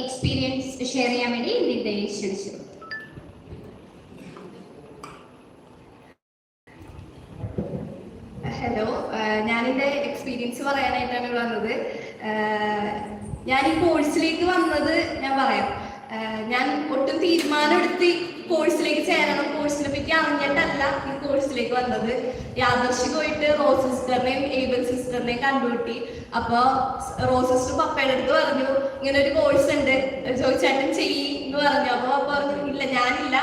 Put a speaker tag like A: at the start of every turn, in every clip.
A: Experience share ചെയ്യാൻ വേണ്ടി ക്ഷണിച്ചു.
B: ഹലോ ഞാൻ എന്റെ എക്സ്പീരിയൻസ് പറയാനായിട്ടാണ് വന്നത്. ഞാൻ ഈ കോഴ്സിലേക്ക് വന്നത് ഞാൻ പറയാം. ഞാൻ ഒട്ടും തീരുമാനം എടുത്ത് കോഴ്സിലേക്ക് ചേരണം കോഴ്സിനെ പറ്റി അറിഞ്ഞിട്ടല്ല ഈ കോഴ്സിലേക്ക് വന്നത്. യാദർശികമായിട്ട് റോസ് സിസ്റ്ററിനെയും ഏബൽ സിസ്റ്ററിനെയും കണ്ടുപിട്ടി അപ്പൊ റോസ് സിസ്റ്റർ പപ്പയുടെ അടുത്ത് പറഞ്ഞു ഇങ്ങനെ ഒരു കോഴ്സ് ഉണ്ട്. ചോദിച്ചേട്ടൻ ചെയ്യ് എന്ന് പറഞ്ഞു. അപ്പൊ പറഞ്ഞു ഇല്ല ഞാനില്ല.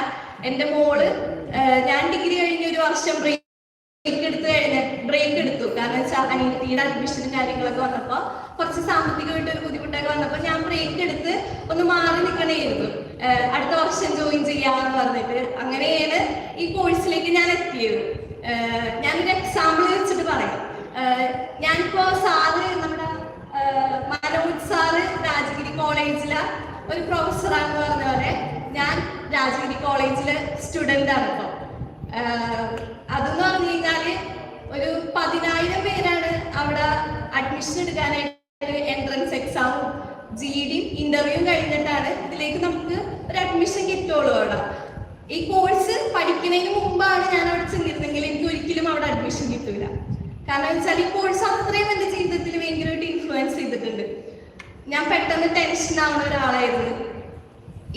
B: എന്റെ മോൾ ഞാൻ ഡിഗ്രി കഴിഞ്ഞ ഒരു വർഷം ബ്രേക്ക് എടുത്തു കഴിഞ്ഞ ബ്രേക്ക് എടുത്തു. കാരണം വെച്ചാൽ അനിയത്തിയുടെ അഡ്മിഷനും കാര്യങ്ങളൊക്കെ വന്നപ്പോ കുറച്ച് സാമ്പത്തികമായിട്ട് ഒരു ബുദ്ധിമുട്ടൊക്കെ വന്നപ്പോ ഞാൻ ബ്രേക്ക് എടുത്ത് ഒന്ന് മാറി നിൽക്കണേയിരുന്നു അടുത്ത വർഷം ജോയിൻ ചെയ്യാന്ന് പറഞ്ഞിട്ട് അങ്ങനെയാണ് ഈ കോഴ്സിലേക്ക് ഞാൻ എത്തിയത്. ഞാനൊരു എക്സാമ്പിൾ വെച്ചിട്ട് പറയാം. ഞാനിപ്പോ സാറ് നമ്മുടെ മനോജ് സാറ് രാജഗിരി കോളേജിലെ ഒരു പ്രൊഫസറാന്ന് പറഞ്ഞ പോലെ ഞാൻ രാജഗിരി കോളേജിലെ സ്റ്റുഡന്റ് ആണ് ഇപ്പം. അതെന്ന് പറഞ്ഞു കഴിഞ്ഞാൽ ഒരു പതിനായിരം പേരാണ് അവിടെ അഡ്മിഷൻ എടുക്കാനായിട്ട് എൻട്രൻസ് എക്സാമും ജി ഡിയും ഇന്റർവ്യൂ കഴിഞ്ഞിട്ടാണ് ഇതിലേക്ക് നമുക്ക് ഒരു അഡ്മിഷൻ കിട്ടുള്ളൂ അവിടെ. ഈ കോഴ്സ് പഠിക്കുന്നതിന് മുമ്പാണ് ഞാൻ അവിടെ ചെന്നിരുന്നെങ്കിൽ എനിക്ക് ഒരിക്കലും അവിടെ അഡ്മിഷൻ കിട്ടൂല. കാരണം വെച്ചാൽ ഈ കോഴ്സ് അത്രയും എന്റെ ജീവിതത്തിൽ ഭയങ്കരമായിട്ട് ഇൻഫ്ലുവൻസ് ചെയ്തിട്ടുണ്ട്. ഞാൻ പെട്ടെന്ന് ടെൻഷൻ ആവുന്ന ഒരാളായിരുന്നു.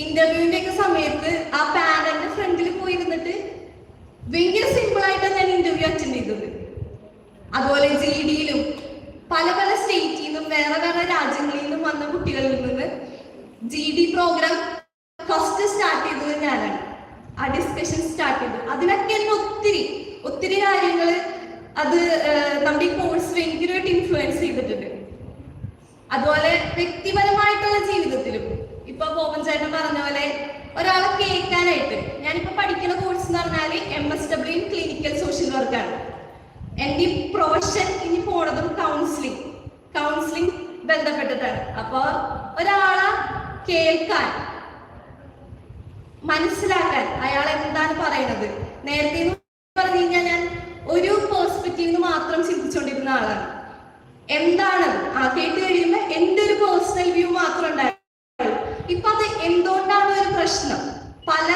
B: ഇന്റർവ്യൂവിന്റെ ഒക്കെ സമയത്ത് ആ പാരന്റ് ഫ്രണ്ടിൽ പോയിരുന്നിട്ട് ഭയങ്കര സിമ്പിൾ ആയിട്ടാണ് ഞാൻ ഇന്റർവ്യൂ അറ്റൻഡ് ചെയ്തത്. അതുപോലെ ജി ഡിയിലും പല പല സ്റ്റേറ്റിൽ നിന്നും വേറെ വേറെ രാജ്യങ്ങളിൽ നിന്നും വന്ന കുട്ടികളിൽ നിന്ന് G D programme first start ചെയ്തത് ഞാനാണ്. ആ ഡിസ്കഷൻ സ്റ്റാർട്ട് ചെയ്തു. അതിനൊക്കെ തന്നെ ഒത്തിരി ഒത്തിരി കാര്യങ്ങൾ അത് നമ്മുടെ ഈ കോഴ്സ് ഭയങ്കരമായിട്ട് ഇൻഫ്ലുവൻസ് ചെയ്തിട്ടുണ്ട്. അതുപോലെ വ്യക്തിപരമായിട്ടുള്ള ജീവിതത്തിലും ഇപ്പൊ ബോബൻ ചേട്ടൻ പറഞ്ഞ പോലെ ഒരാളെ കേൾക്കാനായിട്ട് ഞാനിപ്പോ പഠിക്കുന്ന കോഴ്സ് എന്ന് പറഞ്ഞാൽ M S W clinical social വർക്കാണ് എന്റെ പ്രൊഫഷൻ ഇനി പോണതും കൗൺസിലിംഗ് കൗൺസിലിംഗ് ബന്ധപ്പെട്ടിട്ടാണ് അപ്പൊ ഒരാളെ കേൾക്കാൻ മനസ്സിലാക്കാൻ അയാൾ എന്താണ് പറയുന്നത്? നേരത്തെ പറഞ്ഞു കഴിഞ്ഞാൽ ഞാൻ ഒരു പേഴ്സ്പെക്റ്റീവ് മാത്രം ചിന്തിച്ചുകൊണ്ടിരുന്ന ആളാണ്. എന്താണ്? ആ കേട്ട് കഴിയുമ്പോ എന്റെ ഒരു പേഴ്സണൽ വ്യൂ മാത്രം ഉണ്ടായിരുന്നു. ഇപ്പൊ അത് എന്തുകൊണ്ടാണ് ഒരു പ്രശ്നം? പല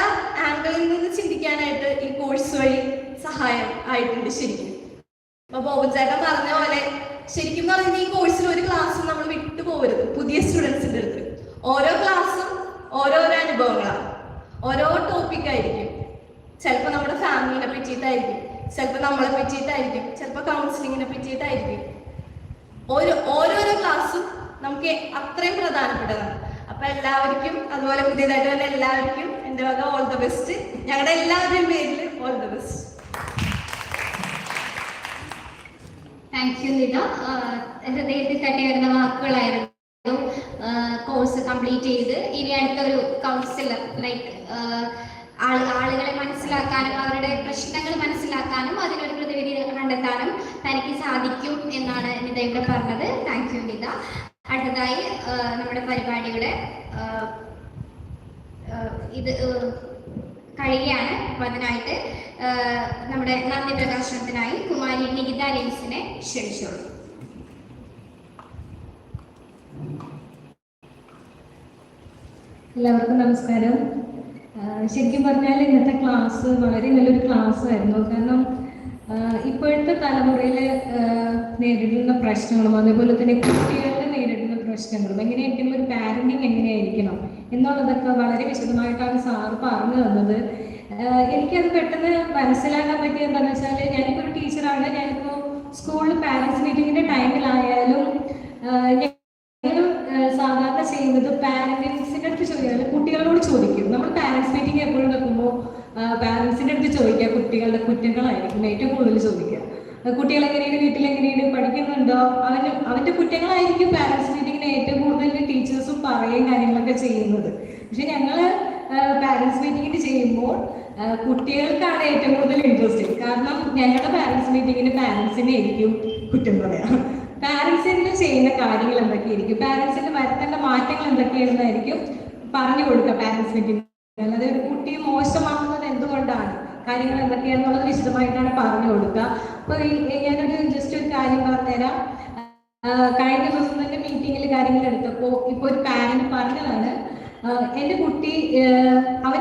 B: ആംഗിളിൽ നിന്ന് ചിന്തിക്കാനായിട്ട് ഈ കോഴ്സ് വഴി സഹായം ആയിട്ടുണ്ട് ശരിക്കും. അപ്പൊ ബോബുചേട്ടൻ പറഞ്ഞ പോലെ ശരിക്കും പറഞ്ഞ ഈ കോഴ്സിൽ ഒരു ക്ലാസ് നമ്മൾ വിട്ടു പോകരുത് പുതിയ സ്റ്റുഡൻസിന്റെ അടുത്ത്. ഓരോ ക്ലാസ്സും ഓരോരോ അനുഭവങ്ങളാണ്. ഓരോ ടോപ്പിക് ആയിരിക്കും. ചിലപ്പോൾ നമ്മുടെ ഫാമിലിനെ പറ്റിയിട്ടായിരിക്കും ചിലപ്പോൾ നമ്മളെ പറ്റിയിട്ടായിരിക്കും ചിലപ്പോൾ കൗൺസിലിങ്ങിനെ പറ്റിയിട്ടായിരിക്കും. ഓരോ ഓരോരോ ക്ലാസ്സും നമുക്ക് അത്രയും പ്രധാനപ്പെട്ടതാണ്. അപ്പൊ എല്ലാവർക്കും അതുപോലെ പുതിയതായിട്ട് തന്നെ എല്ലാവർക്കും എന്റെ വക ഓൾ ദ ബെസ്റ്റ് ഞങ്ങളുടെ എല്ലാവരുടെയും പേരിൽ all the best
A: thank you Nita ഹൃദയത്തിൽ തട്ടി വരുന്ന വാക്കുകളായിരുന്നു. കോഴ്സ് കംപ്ലീറ്റ് ചെയ്ത്. ഇനി അടുത്തൊരു കൗൺസിലർ ലൈക്ക് ആളുകളെ മനസ്സിലാക്കാനും അവരുടെ പ്രശ്നങ്ങൾ മനസ്സിലാക്കാനും അതിനൊരു പ്രതിവിധി കണ്ടെത്താനും തനിക്ക് സാധിക്കും എന്നാണ് നിത ഇവിടെ പറഞ്ഞത്. Thank you Nita. അടുത്തതായി നമ്മുടെ പരിപാടിയുടെ ഇത് കഴിയാണ്. അപ്പൊ അതിനായിട്ട് നമ്മുടെ നന്ദി പ്രകാശനത്തിനായി കുമാരി നികിത ലേസിനെ ക്ഷണിച്ചോളൂ.
C: എല്ലാവർക്കും നമസ്കാരം. ശരിക്കും പറഞ്ഞാൽ ഇന്നത്തെ ക്ലാസ് വളരെ നല്ലൊരു ക്ലാസ് ആയിരുന്നു. കാരണം ഇപ്പോഴത്തെ തലമുറയിൽ നേരിടുന്ന പ്രശ്നങ്ങളും അതേപോലെ തന്നെ കുട്ടികളുടെ നേരിടുന്ന പ്രശ്നങ്ങളും എങ്ങനെയായിരിക്കണം ഒരു പാരന്റിങ് എങ്ങനെയായിരിക്കണം എന്നുള്ളതൊക്കെ വളരെ വിശദമായിട്ടാണ് സാറ് പറഞ്ഞു തന്നത്. എനിക്കത് പെട്ടെന്ന് മനസ്സിലാക്കാൻ പറ്റിയത് എന്താണെന്ന് വെച്ചാൽ ഞാനിപ്പോൾ ഒരു ടീച്ചറാണ് ഞാനിപ്പോൾ സ്കൂളിൽ പാരൻസ് മീറ്റിങ്ങിന്റെ ടൈമിലായാലും സാധാരണ ചെയ്യുന്നത് പാരന്റ്സിന്റെ അടുത്ത് ചോദിക്കുക കുട്ടികളോട് ചോദിക്കും. നമ്മൾ പാരന്റ്സ് മീറ്റിംഗ് എപ്പോഴും വെക്കുമ്പോൾ പാരന്റ്സിന്റെ അടുത്ത് ചോദിക്കുക കുട്ടികളുടെ കുറ്റങ്ങളായിരിക്കും ഏറ്റവും കൂടുതൽ ചോദിക്കുക. കുട്ടികൾ എങ്ങനെയാണ് വീട്ടിൽ എങ്ങനെയാണ് പഠിക്കുന്നുണ്ടോ? അവന് അവന്റെ കുറ്റങ്ങളായിരിക്കും പാരന്റ്സ് മീറ്റിങ്ങിന് ഏറ്റവും കൂടുതൽ ടീച്ചേഴ്സും പറയുകയും കാര്യങ്ങളൊക്കെ ചെയ്യുന്നത്. പക്ഷെ ഞങ്ങൾ പാരന്റ്സ് മീറ്റിംഗിന് ചെയ്യുമ്പോൾ കുട്ടികൾക്കാണ് ഏറ്റവും കൂടുതൽ ഇൻട്രസ്റ്റ് കാരണം ഞങ്ങളുടെ പാരന്റ്സ് മീറ്റിംഗിന് പാരന്റ്സിനെ ആയിരിക്കും കുറ്റം പറയാം. പാരന്റ്സിന് ചെയ്യുന്ന കാര്യങ്ങൾ എന്തൊക്കെയായിരിക്കും? പാരൻസിന് വരുത്തേണ്ട മാറ്റങ്ങൾ എന്തൊക്കെയാണെന്നായിരിക്കും പറഞ്ഞു കൊടുക്കുക പാരന്റ്സ് മീറ്റിംഗ് ഒരു കുട്ടി മോശമാകുന്നത് എന്തുകൊണ്ടാണ്? കാര്യങ്ങൾ എന്തൊക്കെയാണെന്നുള്ളത് വിശദമായിട്ടാണ് പറഞ്ഞു കൊടുക്കുക. അപ്പൊ ഞാനൊരു ജസ്റ്റ് ഒരു കാര്യം പറഞ്ഞുതരാം. കഴിഞ്ഞ ദിവസം തന്നെ മീറ്റിംഗിൽ കാര്യങ്ങൾ എടുത്തപ്പോൾ ഇപ്പൊ ഒരു പാരന്റ് പറഞ്ഞതാണ് എന്റെ കുട്ടി അവൻ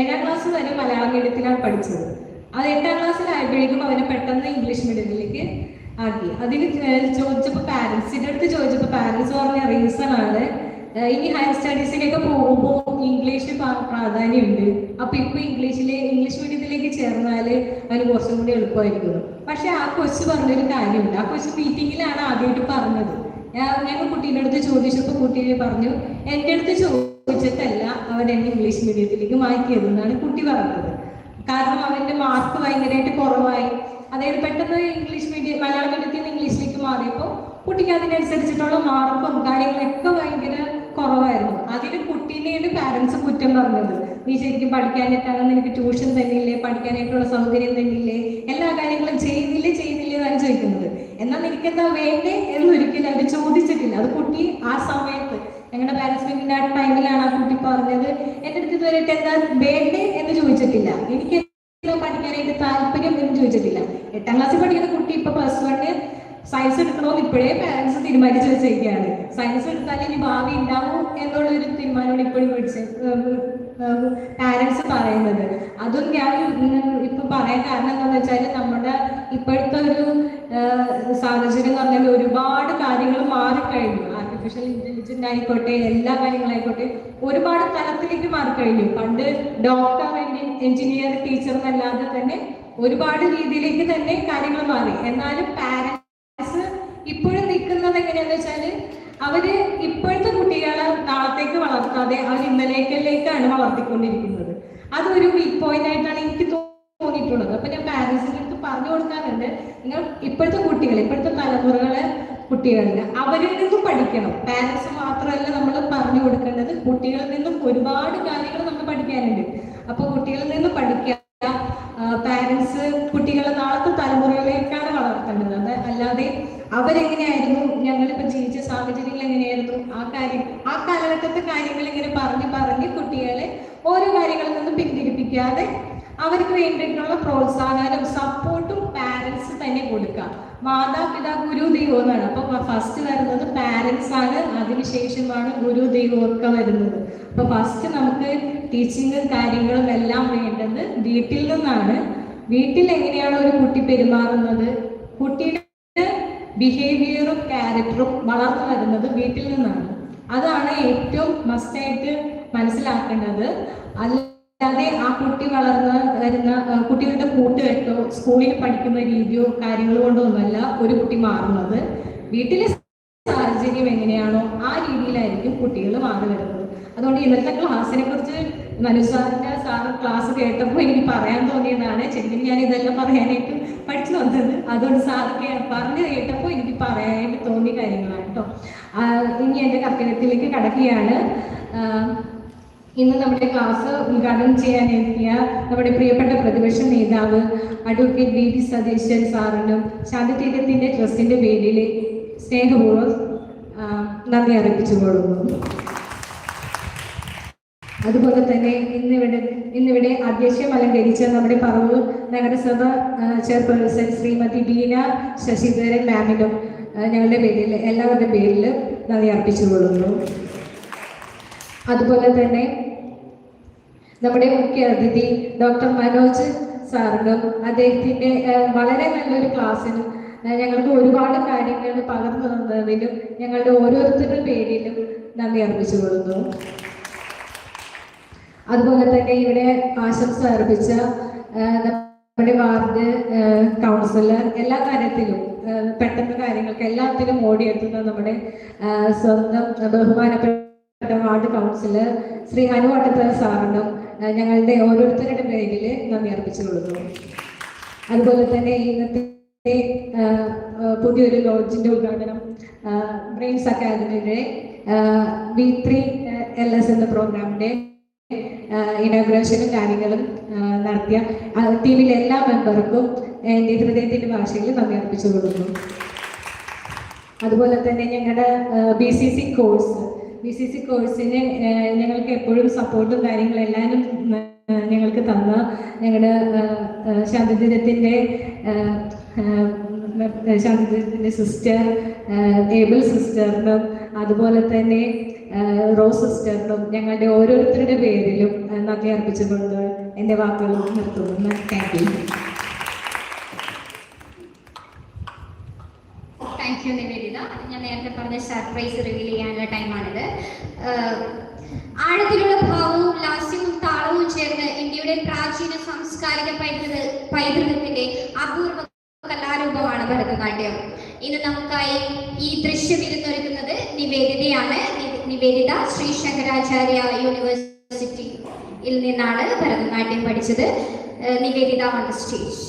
C: ഏഴാം ക്ലാസ് വരെ മലയാളം മീഡിയത്തിലാണ് പഠിച്ചത്. അത് എട്ടാം ക്ലാസ്സിലായപ്പോഴേക്കും അവനെ പെട്ടെന്ന് ഇംഗ്ലീഷ് മീഡിയത്തിലേക്ക് ആക്കി അതിന് ചോദിച്ചപ്പോൾ പാരൻസിന്റെ അടുത്ത് ചോദിച്ചപ്പോൾ പാരൻസ് പറഞ്ഞ റീസൺ ആണ് ഇനി ഹയർ സ്റ്റഡീസിലേക്ക് പോകുമ്പോൾ ഇംഗ്ലീഷ് പ്രാ- പ്രാധാന്യമുണ്ട്. അപ്പൊ ഇപ്പൊ ഇംഗ്ലീഷിലെ ഇംഗ്ലീഷ് മീഡിയത്തിലേക്ക് ചേർന്നാൽ അതിന് കുറച്ചും കൂടി എളുപ്പമായിരിക്കും. പക്ഷെ ആ കൊച്ചു പറഞ്ഞൊരു കാര്യമുണ്ട്. ആ കൊച്ചു മീറ്റിംഗിലാണ് ആദ്യമായിട്ട് പറഞ്ഞത്. ഞങ്ങൾ കുട്ടീന്റെ അടുത്ത് ചോദിച്ചപ്പോൾ കുട്ടീനെ പറഞ്ഞു എന്റെ അടുത്ത് ചോദിച്ചിട്ടല്ല അവൻ എന്നെ ഇംഗ്ലീഷ് മീഡിയത്തിലേക്ക് മാറ്റിയതെന്നാണ് കുട്ടി പറഞ്ഞത്. കാരണം അവന്റെ മാർക്ക് ഭയങ്കരമായിട്ട് കുറവായി. അതായത് പെട്ടെന്ന് ഇംഗ്ലീഷ് മീഡിയം മലയാളം മീഡിയത്തിൽ നിന്ന് ഇംഗ്ലീഷിലേക്ക് മാറിയപ്പോൾ കുട്ടിക്ക് അതിനനുസരിച്ചിട്ടുള്ള മാർക്കും കാര്യങ്ങളൊക്കെ ഭയങ്കര കുറവായിരുന്നു. അതിന് കുട്ടീനെയാണ് പാരൻസ് കുറ്റം പറഞ്ഞത്. നീ ശരിക്കും പഠിക്കാനായിട്ടാണ് നിനക്ക് ട്യൂഷൻ തന്നില്ലേ? പഠിക്കാനായിട്ടുള്ള സൗകര്യം തന്നില്ലേ? എല്ലാ കാര്യങ്ങളും ചെയ്യുന്നില്ലേ? ചെയ്യുന്നില്ലേ? എന്നാണ് ചോദിക്കുന്നത്. എന്നാൽ നിനക്ക് എന്താ വേണ്ടേ എന്നൊരിക്കലും അവർ ചോദിച്ചിട്ടില്ല. അത് കുട്ടി ആ സമയത്ത് ഞങ്ങളുടെ പാരൻസ് മീറ്റിന്റെ ആ ടൈമിലാണ് ആ കുട്ടി പറഞ്ഞത്. എന്റെ അടുത്ത് ഇതുവരെയായിട്ട് എന്താ വേണ്ടേ? എന്ന് ചോദിച്ചിട്ടില്ല. എനിക്ക് പഠിക്കാനായിട്ട് താല്പര്യം എന്ന് ചോദിച്ചിട്ടില്ല. എട്ടാം ക്ലാസ്സിൽ പഠിക്കുന്ന കുട്ടി ഇപ്പൊ പ്ലസ് വണ്ണ് സയൻസ് എടുക്കണമെന്ന് ഇപ്പോഴേ പാരന്റ്സ് തീരുമാനിച്ചു വെച്ചിരിക്കുകയാണ്. സയൻസ് എടുത്താൽ ഇനി ഭാവി ഉണ്ടാവും എന്നുള്ള ഒരു തീരുമാനമാണ് ഇപ്പോഴും പിടിച്ച് പാരന്റ്സ് പറയുന്നത്. അതും ഞാൻ ഇപ്പൊ പറയാൻ കാരണം എന്താണെന്ന് വെച്ചാൽ നമ്മുടെ ഇപ്പോഴത്തെ ഒരു സാഹചര്യം എന്ന് പറഞ്ഞാൽ ഒരുപാട് കാര്യങ്ങൾ മാറിക്കഴിഞ്ഞു. ആർട്ടിഫിഷ്യൽ ഇന്റലിജന്റ് ആയിക്കോട്ടെ എല്ലാ കാര്യങ്ങളായിക്കോട്ടെ ഒരുപാട് തലത്തിലേക്ക് മാറിക്കഴിഞ്ഞു. പണ്ട് ഡോക്ടർ എഞ്ചിനീയർ ടീച്ചർ എന്നല്ലാതെ തന്നെ ഒരുപാട് രീതിയിലേക്ക് തന്നെ കാര്യങ്ങൾ മാറി. എന്നാലും പാരന്റ്സ് ഇപ്പോഴും നിൽക്കുന്നത് എങ്ങനെയാന്ന് വെച്ചാൽ അവർ ഇപ്പോഴത്തെ കുട്ടികളെ നാളത്തേക്ക് വളർത്താതെ അവർ ഇന്നലേക്കല്ലേക്കാണ് വളർത്തിക്കൊണ്ടിരിക്കുന്നത്. അതൊരു വീക്ക് പോയിന്റ് ആയിട്ടാണ് എനിക്ക് തോന്നിയിട്ടുള്ളത്. അപ്പൊ ഞാൻ പാരന്റ്സിന്റെ അടുത്ത് പറഞ്ഞു കൊടുക്കാറുണ്ട് നിങ്ങൾ ഇപ്പോഴത്തെ കുട്ടികൾ ഇപ്പോഴത്തെ തലമുറകളെ കുട്ടികളിൽ അവരിൽ നിന്നും പഠിക്കണം. പാരന്റ്സ് മാത്രമല്ല നമ്മൾ പറഞ്ഞു കൊടുക്കേണ്ടത്. കുട്ടികളിൽ നിന്നും ഒരുപാട് കാര്യങ്ങൾ നമുക്ക് പഠിക്കാനുണ്ട്. അപ്പൊ കുട്ടികളിൽ നിന്നും പഠിക്കുക പാരന്റ്സ് കുട്ടികളെ നാളത്തെ തലമുറയിലേക്കാണ് വളർത്തേണ്ടത്. അത് അല്ലാതെ അവരെങ്ങനെയായിരുന്നു ഞങ്ങളിപ്പോ ജീവിച്ച സാഹചര്യങ്ങൾ എങ്ങനെയായിരുന്നു ആ കാര്യം ആ കാലഘട്ടത്തെ കാര്യങ്ങൾ ഇങ്ങനെ പറഞ്ഞ് പറഞ്ഞ് കുട്ടികളെ ഓരോ കാര്യങ്ങളിൽ നിന്നും പിന്തിരിപ്പിക്കാതെ അവർക്ക് വേണ്ടിയിട്ടുള്ള പ്രോത്സാഹനം സപ്പോർട്ടും പാരൻസ് തന്നെ കൊടുക്കുക. മാതാപിതാ ഗുരു ദൈവം എന്നാണ് അപ്പൊ ഫസ്റ്റ് വരുന്നത് പാരൻസ് ആണ്. അതിനുശേഷമാണ് ഗുരു ദൈവം ഒക്കെ വരുന്നത്. അപ്പൊ ഫസ്റ്റ് നമുക്ക് ടീച്ചിങ്ങും കാര്യങ്ങളും എല്ലാം വേണ്ടത് വീട്ടിൽ നിന്നാണ്. വീട്ടിൽ എങ്ങനെയാണ് ഒരു കുട്ടി പെരുമാറുന്നത്? കുട്ടിയുടെ ബിഹേവിയറും ക്യാരക്ടറും വളർന്നു വരുന്നത് വീട്ടിൽ നിന്നാണ്. അതാണ് ഏറ്റവും മസ്റ്റായിട്ട് മനസ്സിലാക്കേണ്ടത്. അല്ലാതെ ആ കുട്ടി വളർന്ന് വരുന്ന കുട്ടികളുടെ കൂട്ടുകെട്ടോ സ്കൂളിൽ പഠിക്കുന്ന രീതിയോ കാര്യങ്ങളോ കൊണ്ടൊന്നുമല്ല ഒരു കുട്ടി മാറുന്നത്. വീട്ടിലെ സാഹചര്യം എങ്ങനെയാണോ ആ രീതിയിലായിരിക്കും കുട്ടികൾ മാറി വരുന്നത്. അതുകൊണ്ട് ഇന്നത്തെ ക്ലാസ്സിനെ കുറിച്ച് മനുസാറിന്റെ സാറ് ക്ലാസ് കേട്ടപ്പോൾ എനിക്ക് പറയാൻ തോന്നിയതാണ് ശരിക്കും ഞാൻ ഇതെല്ലാം പറയാനായിട്ട് പഠിച്ചു വന്നത്. അതുകൊണ്ട് കേ- പറഞ്ഞു കേട്ടപ്പോൾ എനിക്ക് പറയാനായിട്ട് തോന്നിയ കാര്യങ്ങളാണ് കേട്ടോ. ഇനി എന്റെ കർത്തവ്യത്തിലേക്ക് കടക്കുകയാണ്. ഇന്ന് നമ്മുടെ ക്ലാസ് ഉദ്ഘാടനം ചെയ്യാൻ എത്തിയ നമ്മുടെ പ്രിയപ്പെട്ട പ്രതിപക്ഷ നേതാവ് അഡ്വക്കേറ്റ് ബി ഡി സതീശൻ സാറിനും ശാന്തിതീരത്തിന്റെ ട്രസ്റ്റിന്റെ പേരിൽ സ്നേഹപൂർവം നന്ദി അറിയിച്ചു കൊടുക്കുന്നു അതുപോലെ തന്നെ ഇന്നിവിടെ ഇന്നിവിടെ അധ്യക്ഷം അലങ്കരിച്ച നമ്മുടെ പറവൂർ നഗരസഭ ചെയർപേഴ്സൺ ശ്രീമതി ബീന ശശിധരൻ മാമിനും ഞങ്ങളുടെ പേരിൽ എല്ലാവരുടെ പേരിൽ നന്ദി അർപ്പിച്ചു കൊള്ളുന്നു. അതുപോലെ തന്നെ നമ്മുടെ മുഖ്യ അതിഥി ഡോക്ടർ മനോജ് സാറിനും അദ്ദേഹത്തിന്റെ വളരെ നല്ലൊരു ക്ലാസ്സിനും ഞങ്ങൾക്ക് ഒരുപാട് കാര്യങ്ങൾ പകർന്നു തന്നതിനും ഞങ്ങളുടെ ഓരോരുത്തരുടെ പേരിലും നന്ദി അർപ്പിച്ചു കൊള്ളുന്നു. അതുപോലെ തന്നെ ഇവിടെ ആശംസ അർപ്പിച്ച നമ്മുടെ വാർഡ് കൗൺസിലർ എല്ലാ കാര്യത്തിലും പെട്ടെന്ന് കാര്യങ്ങൾക്ക് എല്ലാത്തിനും ഓടിയെത്തുന്ന നമ്മുടെ സ്വന്തം ബഹുമാനപ്പെട്ട വാർഡ് കൗൺസിലർ ശ്രീ ഹനുവട്ടത്തറ സാറിനും ഞങ്ങളുടെ ഓരോരുത്തരുടെ പേരിൽ നന്ദി അർപ്പിച്ചു കൊടുക്കുന്നു അതുപോലെ തന്നെ ഇന്നത്തെ പുതിയൊരു ലോഡ്ജിന്റെ ഉദ്ഘാടനം ബ്രെയിൻസ് അക്കാദമിയുടെ വി ത്രീ എൽ എസ് എന്ന പ്രോഗ്രാമിന്റെ ഇനോഗ്രേഷനും കാര്യങ്ങളും നടത്തിയ ടീമിലെ എല്ലാ മെമ്പർക്കും എന്റെ ഹൃദയത്തിന്റെ ഭാഷയിൽ നന്ദി അർപ്പിച്ചു കൊടുക്കുന്നു അതുപോലെ തന്നെ ഞങ്ങളുടെ B C C course B C C കോഴ്സിന് ഞങ്ങൾക്ക് എപ്പോഴും സപ്പോർട്ടും കാര്യങ്ങളും എല്ലാവരും ഞങ്ങൾക്ക് തന്ന ഞങ്ങളുടെ ശാന്തിദിനത്തിന്റെ ശാന്തിദിനത്തിന്റെ സിസ്റ്റർ ഏബിൾ സിസ്റ്ററിനും അതുപോലെ തന്നെ റോ സിസ്റ്ററിനും ഞങ്ങളുടെ ഓരോരുത്തരുടെ പേരിലും നന്ദി അർപ്പിച്ചുകൊണ്ട് എന്റെ വാക്കുകൾ നിർത്തുന്നു. Thank you
A: thank you Nivedita ഞാൻ നേരത്തെ പറഞ്ഞ സർപ്രൈസ് റിവീൽ ചെയ്യാനുള്ള ടൈമാണിത് ആഴത്തിലുള്ള ഭാവവും ലാസ്യവും താളവും ചേർന്ന് ഇന്ത്യയുടെ പ്രാചീന സാംസ്കാരിക പൈതൃക പൈതൃകത്തിന്റെ അപൂർവ കലാരൂപമാണ് ഭരതനാട്യം. ഇന്ന് നമുക്കായി ഈ ദൃശ്യം ഇരുന്നൊരുക്കുന്നത് നിവേദിതയാണ്. നിവേദിത ശ്രീ ശങ്കരാചാര്യ യൂണിവേഴ്സിറ്റിയിൽ നിന്നാണ് ഭരതനാട്യം പഠിച്ചത്. നിവേദിത ഓൺ സ്റ്റേജ്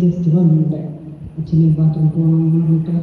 D: ജസ്റ്റ് വന്നിട്ട് അച്ഛനെ ബാത്റൂം പോകണമെന്ന് പറഞ്ഞിട്ട്.